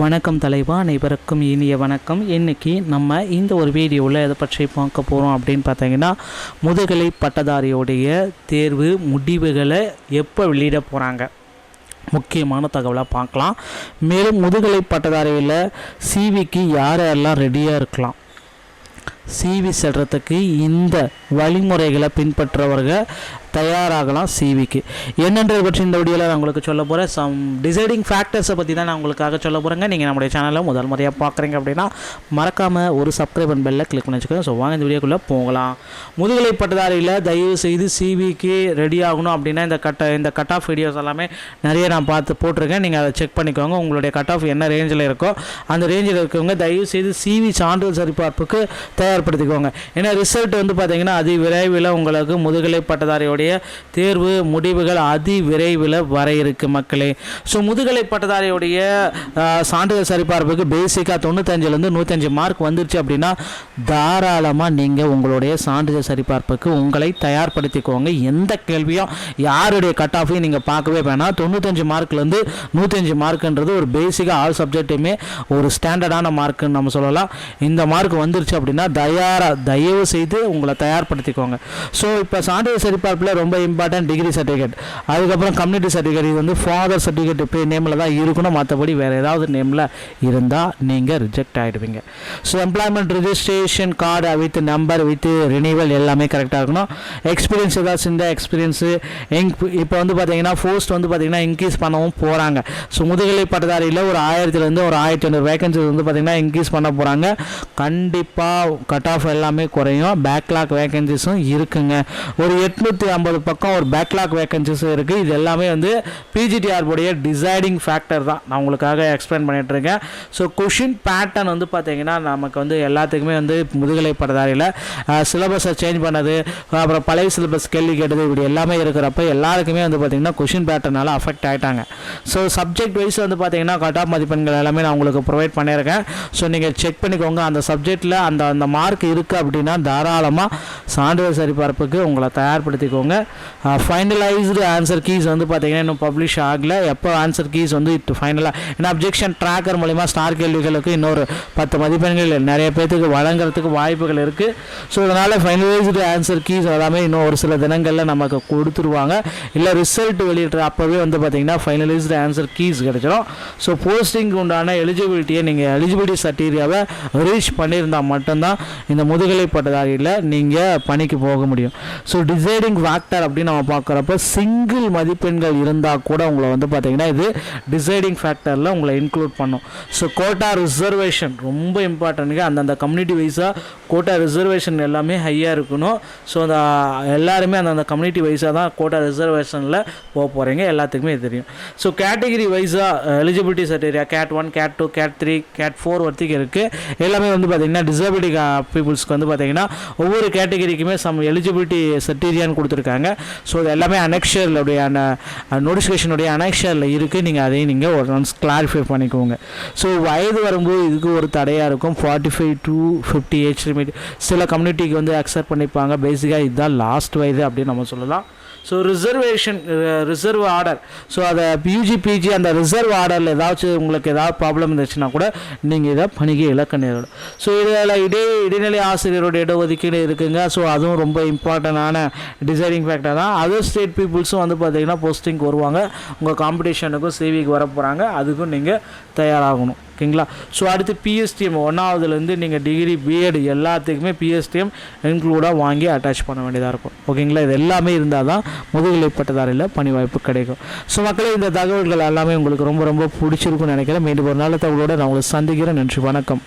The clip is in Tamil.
வணக்கம் தலைவா அனைவருக்கும் இனிய வணக்கம். இன்றைக்கி நம்ம இந்த ஒரு வீடியோவில் எதை பற்றி பார்க்க போகிறோம் அப்படின்னு பார்த்தீங்கன்னா முதுகலை பட்டதாரியோடைய தேர்வு முடிவுகளை எப்போ வெளியிட போகிறாங்க முக்கியமான தகவலாக பார்க்கலாம். மேலும் முதுகலை பட்டதாரியில் சிவிக்கு யாரெல்லாம் ரெடியாக இருக்கலாம்? சிவி செல்றதுக்கு இந்த வழிமுறைகளை பின்பற்றவர்கள் தயாராகலாம் சிவிக்கு என்னன்றது பற்றி இந்த வீடியோவில் நான் உங்களுக்கு சொல்ல போகிறேன் சம் டிசைடிங் ஃபேக்டர்ஸை பற்றி தான் நான் உங்களுக்காக சொல்ல போகிறேங்க நீங்கள் நம்முடைய சேனலை முதல் முறையாக பார்க்குறீங்க அப்படின்னா மறக்காமல் ஒரு சப்ஸ்கிரைப் அண்ட் பெல்லில் கிளிக் பண்ணி வச்சுக்கோங்க. ஸோ வாங்க இந்த வீடியோக்குள்ளே போகலாம். முதுகலை பட்டதாரியில் தயவு செய்து சிவிக்கு ரெடி ஆகணும் அப்படின்னா இந்த கட்ட இந்த கட் ஆஃப் வீடியோஸ் எல்லாமே நிறைய நான் பார்த்து போட்டிருக்கேன். நீங்கள் அதை செக் பண்ணிக்கோங்க. உங்களுடைய கட் ஆஃப் என்ன ரேஞ்சில் இருக்கோ அந்த ரேஞ்சில் இருக்கவங்க தயவு செய்து சிவி சான்றிதழ் சரிபார்ப்புக்கு தயார்படுத்திக்கோங்க ஏன்னா ரிசல்ட் வந்து பார்த்தீங்கன்னா அதி விரைவில் உங்களுக்கு முதுகலை பட்டதாரியுடைய தேர்வு முடிவுகள் அதி விரைவில் வர இருக்கு மக்களே. ஸோ முதுகலை பட்டதாரியுடைய சான்றிதழ் சரிபார்ப்புக்கு பேசிக்காக தொண்ணூத்தஞ்சுலேருந்து நூற்றஞ்சு மார்க் வந்துருச்சு அப்படின்னா தாராளமாக நீங்கள் உங்களுடைய சான்றிதழ் சரிபார்ப்புக்கு உங்களை தயார்படுத்திக்கோங்க. எந்த கேள்வியும் யாருடைய கட் ஆஃபையும் நீங்கள் பார்க்கவே வேணாம். தொண்ணூத்தஞ்சு மார்க்லேருந்து நூற்றஞ்சு மார்க்குன்றது ஒரு பேசிக்காக ஆல் சப்ஜெக்ட்டுமே ஒரு ஸ்டாண்டர்டான மார்க்குன்னு நம்ம சொல்லலாம். இந்த மார்க் வந்துருச்சு அப்படின்னா தயாராக தயவு செய்து உங்களை தயார்படுத்திக்கோங்க. ஸோ இப்போ சான்றிதழ் சரிபார்ப்பில் ரொம்ப இம்பார்ட்டன்ட் டிகிரி சர்டிஃபிகேட் அதுக்கப்புறம் கம்யூனிட்டி சர்டிஃபிகேட் இது வந்து ஃபாதர் சர்டிஃபிகேட் இப்போ நேமில் தான் இருக்கணும். மற்றபடி வேறு ஏதாவது நேமில் இருந்தால் நீங்கள் reject ஆகிடுவீங்க so employment registration card with number with renewal எல்லாமே கரெக்டாக இருக்கணும். எக்ஸ்பீரியன்ஸ் ஏதாச்சும் இந்த எக்ஸ்பீரியன்ஸு இங்க் இப்போ வந்து பார்த்தீங்கன்னா போஸ்ட் வந்து பார்த்தீங்கன்னா இன்க்ரீஸ் பண்ணவும் போகிறாங்க ஸோ முதுகலை பட்டதாரியில் ஒரு ஆயிரத்துலேருந்து ஒரு ஆயிரத்தி ஐநூறு வேகன்சி வந்து பார்த்தீங்கன்னா இன்க்ரீஸ் பண்ண போகிறாங்க கண்டிப்பாக கட் ஆஃப் எல்லாமே குறையும். பேக்லாக் வேகன்சிஸும் இருக்குங்க. ஒரு எட்நூற்றி ஐம்பது பக்கம் ஒரு பேக்லாக் வேகன்சிஸும் இருக்குது இது எல்லாமே வந்து பிஜிடிஆர்புடைய டிசைடிங் ஃபேக்டர் தான். நான் உங்களுக்காக எக்ஸ்பிளைன் பண்ணிகிட்ருக்கேன் ஸோ கொஷின் பேட்டர்ன் வந்து பார்த்தீங்கன்னா நமக்கு வந்து எல்லாத்துக்குமே வந்து முதுகலை படதாரியில் சிலபஸை சேஞ்ச் பண்ணது அப்புறம் பழைய சிலபஸ் கேள்வி கேட்டது இப்படி எல்லாமே இருக்கிறப்ப எல்லாருக்குமே வந்து பார்த்தீங்கன்னா கொஷின் பேட்டர்னால அஃபெக்ட் ஆகிட்டாங்க ஸோ சப்ஜெக்ட் வைஸ் வந்து பார்த்தீங்கன்னா கட் ஆஃப் மதிப்பெண்கள் எல்லாமே நான் உங்களுக்கு ப்ரொவைட் பண்ணியிருக்கேன். ஸோ நீங்கள் செக் பண்ணிக்கோங்க. அந்த சப்ஜெக்டில் அந்த அந்த மார்க் மார்க் இருக்குது அப்படின்னா தாராளமாக சான்றிதழ் சரிபார்ப்புக்கு உங்களை தயார்படுத்திக்கோங்க. ஃபைனலைஸ்டு ஆன்சர் கீஸ் வந்து பார்த்தீங்கன்னா இன்னும் பப்ளிஷ் ஆகல. எப்போ ஆன்சர் கீஸ் வந்து இட் ஃபைனலாக ஏன்னா அப்ஜெக்ஷன் ட்ராக்கர் மூலிமா ஸ்டார் கேள்விகளுக்கு இன்னொரு பத்து மதிப்பெண்கள் நிறைய பேர்த்துக்கு வழங்குறதுக்கு வாய்ப்புகள் இருக்குது ஸோ அதனால் ஃபைனலைஸ்டு ஆன்சர் கீஸ் எல்லாமே இன்னும் ஒரு சில தினங்களில் நமக்கு கொடுத்துருவாங்க. இல்லை ரிசல்ட் வெளியிடுற அப்போவே வந்து பார்த்தீங்கன்னா ஃபைனலைஸ்டு ஆன்சர் கீஸ் கிடைச்சிடும். ஸோ போஸ்டிங்க்கு உண்டான எலிஜிபிலிட்டியை நீங்கள் எலிஜிபிலிட்டி சர்டிஃபிகேவை ரீச் பண்ணியிருந்தால் மட்டும்தான் இந்த முதுகலை பட்டதாரியில் நீங்கள் பணிக்கு போக முடியும். ஸோ டிசைடிங் ஃபேக்டர் அப்படின்னு நம்ம பார்க்குறப்ப சிங்கிள் மதிப்பெண்கள் இருந்தால் கூட உங்களை வந்து பார்த்தீங்கன்னா இது டிசைடிங் ஃபேக்டரில் உங்களை இன்க்ளூட் பண்ணும். ஸோ கோட்டா ரிசர்வேஷன் ரொம்ப இம்பார்ட்டன்ட்ங்க அந்தந்த கம்யூனிட்டி வைஸாக கோட்டா ரிசர்வேஷன் எல்லாமே ஹையாக இருக்கணும். ஸோ அந்த எல்லாருமே அந்தந்த கம்யூனிட்டி வைஸாக தான் கோட்டா ரிசர்வேஷனில் போக போகிறீங்க எல்லாத்துக்குமே தெரியும். ஸோ கேட்டகிரி வைஸாக eligibility certificate cat one cat two cat three cat four வரைக்கும் இருக்குது எல்லாமே வந்து பார்த்திங்கன்னா டிசபிலிட்டி பீப்புள்ஸ்க்கு வந்து பார்த்திங்கன்னா ஒவ்வொரு கேட்டகிரிக்குமே சம் எலிஜிபிலிட்டி சர்டிஃபிகேட் கொடுத்துருக்காங்க. ஸோ இது எல்லாமே அனெக்ஷருடைய நோட்டிஃபிகேஷனுடைய அனெக்ஷரில் இருக்குது நீங்கள் அதையும் நீங்கள் ஒரு ஒன்ஸ் கிளாரிஃபை பண்ணிக்கோங்க. ஸோ வயது வரும்போது இதுக்கு ஒரு தடையாக இருக்கும். Forty five to fifty age limit சில கம்யூனிட்டிக்கு வந்து அக்செப்ட் பண்ணிப்பாங்க. பேசிக்காக இதுதான் லாஸ்ட் வயது அப்படின்னு நம்ம சொல்லலாம். So reservation reserve order so அதை யூஜி பிஜி அந்த ரிசர்வ் ஆர்டரில் ஏதாச்சும் உங்களுக்கு ஏதாவது ப்ராப்ளம் இருந்துச்சுன்னா கூட நீங்கள் இதை பணிக்கு இலக்க நேரிடும். ஸோ இதில் இடை இடைநிலை ஆசிரியரோட இடஒதுக்கீடு இருக்குங்க. ஸோ அதுவும் ரொம்ப இம்பார்ட்டண்டான டிசைடிங் ஃபேக்டர் தான். அதர் ஸ்டேட் பீப்புள்ஸும் வந்து பார்த்தீங்கன்னா போஸ்டிங்க்கு வருவாங்க. உங்கள் காம்படிஷனுக்கும் சேவிக்கு வர போகிறாங்க அதுக்கும் நீங்கள் தயாராகணும். ஓகேங்களா? ஸோ அடுத்து பிஎஸ்டிஎம் ஒன்றாவதுலேருந்து நீங்கள் டிகிரி பிஎட் எல்லாத்துக்குமே பிஎஸ்டிஎம் இன்க்ளூடாக வாங்கி அட்டாச் பண்ண வேண்டியதாக இருக்கும். ஓகேங்களா? இது எல்லாமே இருந்தால் தான் முதுகலை பட்டதாரியில் பணி வாய்ப்பு கிடைக்கும். ஸோ மக்களே இந்த தகவல்கள் எல்லாமே உங்களுக்கு ரொம்ப ரொம்ப பிடிச்சிருக்கும்னு நினைக்கிறேன். மீண்டும் ஒரு நாள் தகவலோடு நான் உங்களை சந்திக்கிறேன். நன்றி வணக்கம்.